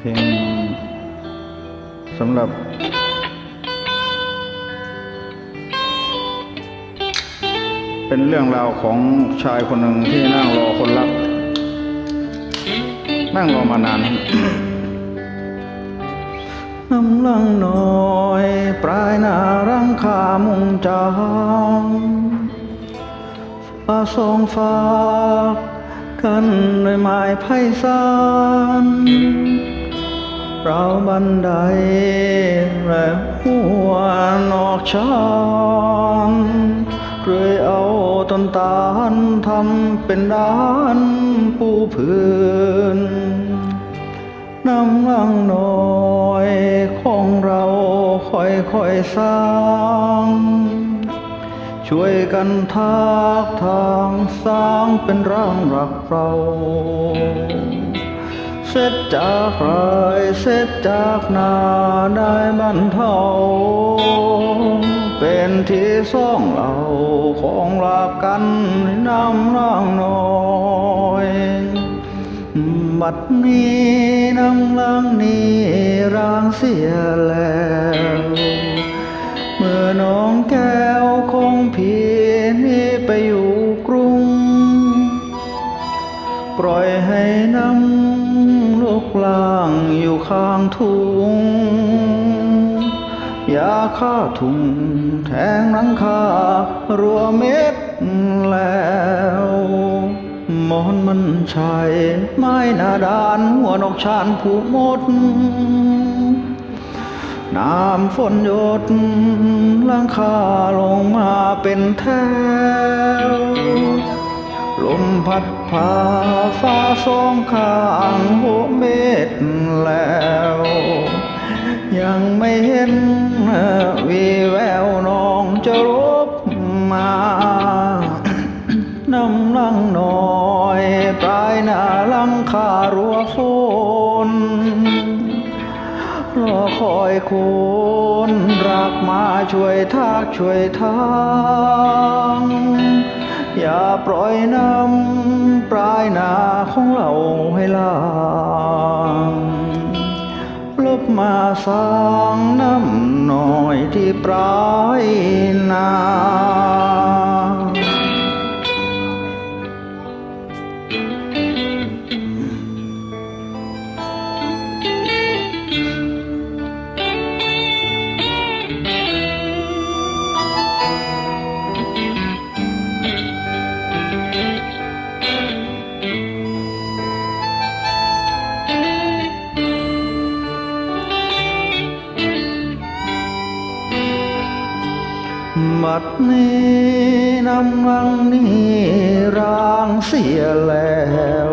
เพลงสำหรับเป็นเรื่องราวของชายคนหนึ่งที่นั่งรอคนรัก นั่งรอมานานน้ำลังน้อยปลายหนารังขามุงจางฟ้าสองฟ้ากันด้วยไม้ไผ่สานเราบันไดและหัวนอกชานเคยเอา ต้นตาลทำเป็นด้านปูพื้นน้ำลังน้อยของเราค่อยๆสร้าง ช่วยกันทากทางสร้างเป็นร่างรักเราเสร็จจากไรเสร็จจากนาได้บรรเทา เป็นที่ซ่องเราของลากันน้ำร่างน้อยบัดนี้น้ำลังนี้ร่างเสียแล้วเมื่อน้องแก้วคงพี่นี่ไปอยู่กรุง ปล่อยให้น้ำลูกล่างอยู่ข้างทุ่ง ยาฆ่าทุ่งแทงหลังคารัวเม็ดแล้วมอนมันชัยไม้หนาดานหัวนกชานผูกมด น้ำฝนหยดลังคาลงมาเป็นแถวลมพัดพาฟ้าสองข้างหัวเม็ดแล้ว ยังไม่เห็นวีแววน้องจะรบมา น้ำลังน้อยปลายหน้าลังคารัวฝนรอคอยคุณรักมาช่วยทากช่วยทางอย่าปล่อยน้ำปลายนาของเราให้ลา มาสร้างน้ำหน่อยที่ปลาย บัดนี้น้ำลังนี้ร่างเสียแล้ว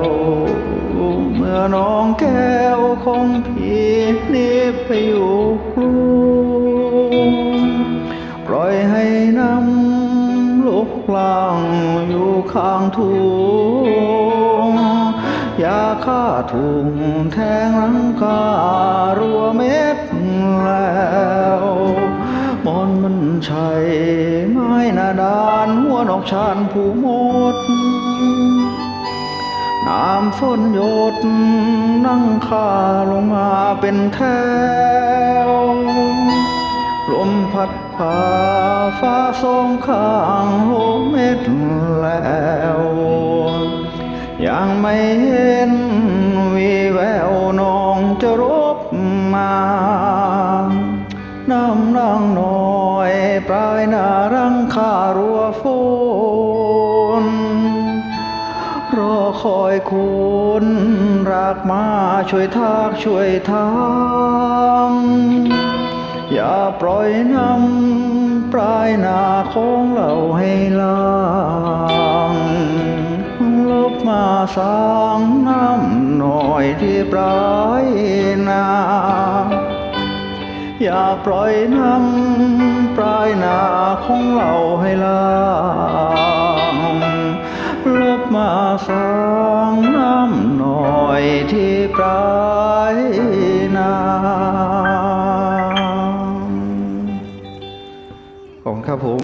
เมื่อน้องแก้วของพี่นี่ไปอยู่กรุงปล่อยให้น้ำลุกลางอยู่ข้างทุ่งยาฆ่าทุ่งแทงหลังคารัวเม็ดแล้ว ชัยไม้นาดานหัวนอกชานผู้หมดน้ำฝนหยดนั่งคาลงมาเป็นแถวลมพัดพาฟ้าสองข้างโหมเม็ดแล้วยังไม่เห็นวีแววน้องจะรบมา น้ำนางนอย ปลายนารังคารัวฝนรอคอยคุณรักมาช่วยทากช่วยทางอย่าปล่อยน้ำปลายนาของเราให้ลางลบมาสร้างน้ำหน่อยที่ปลายนา อย่าปล่อยน้ำปลายนาของเราให้ลางลบมาสร้างน้ำหน่อยที่ปลา